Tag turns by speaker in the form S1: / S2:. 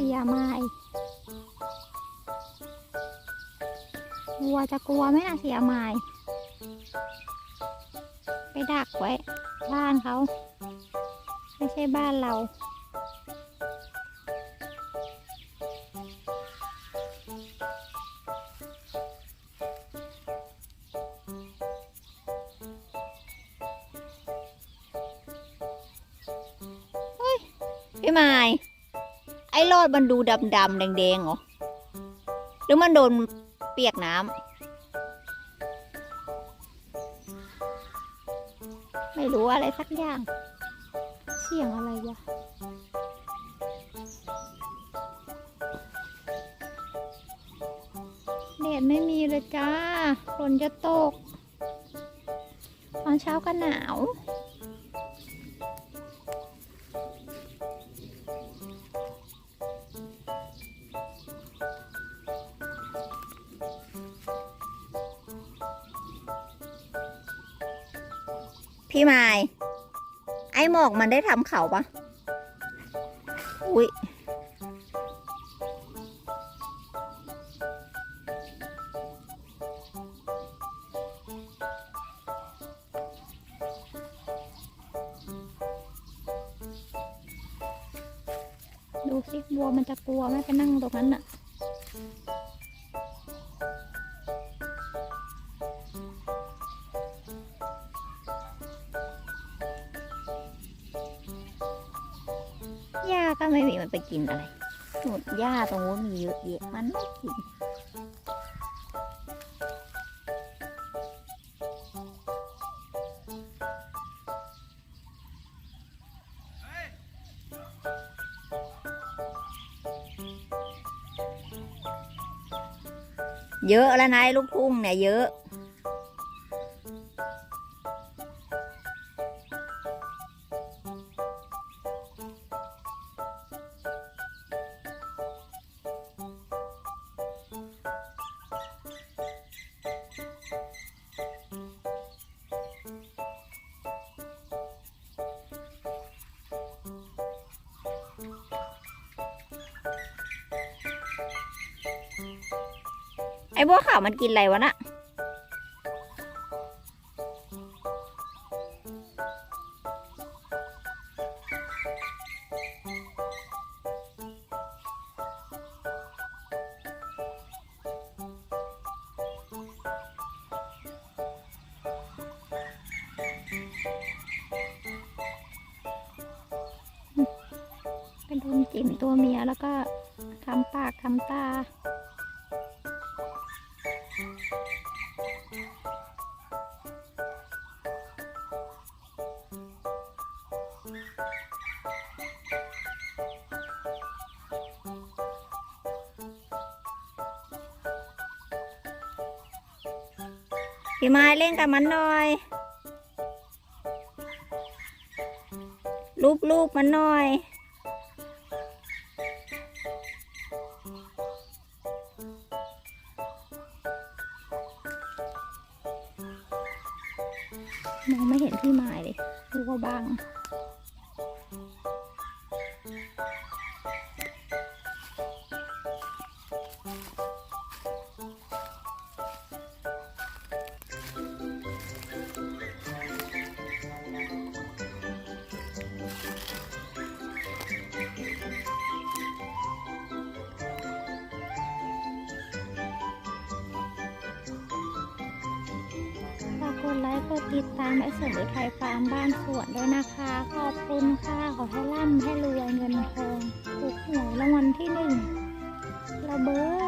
S1: เสียไม้วัวจะกลัวไหมนะเสียไม้ไปดักไว้ บ้านเขา ไม่ใช่บ้านเราพี่ไม้ อ้รอดมันดูดำๆแดงๆเหรอ หรือมันโดนเปียกน้ำ ไม่รู้อะไรสักอย่าง เสียงอะไรวะแดดไม่มีเลยจ้า ฝนจะตก ตอนเช้าก็หนาว พี่ไม้ไอ้หมอกมันได้ทำเขาปะอุ้ยดูสิวัวมันจะกลัวไหมไปนั่งตรงนั้นน่ะ หญ้าก็ไม่มีมันไปกินอะไรหนุดหญ้าตรงนู้นมีเยอะแยะมันไม่กินเยอะแล้วนายลูกทุ่งเนี่ยเยอะ อ้บัวขาวมันกินอะไรวะน่ะไปโดนจิ่มตัวเมียแล้วก็ทำปากทำตา พี่ไม้เล่นกับมันหน่อยรูปรูปมันหน่อย มองไม่เห็นพี่ไม้เลยดูว่าบังฝาง กดไลค์กดติดตามไอ้เสริมไทยฟาร์มบ้านสวนด้วยนะคะ ขอบคุณค่ะ ขอให้ร่ำให้รวยเงินทองถูกหวยรางวัลที่หนึ่งระเบิด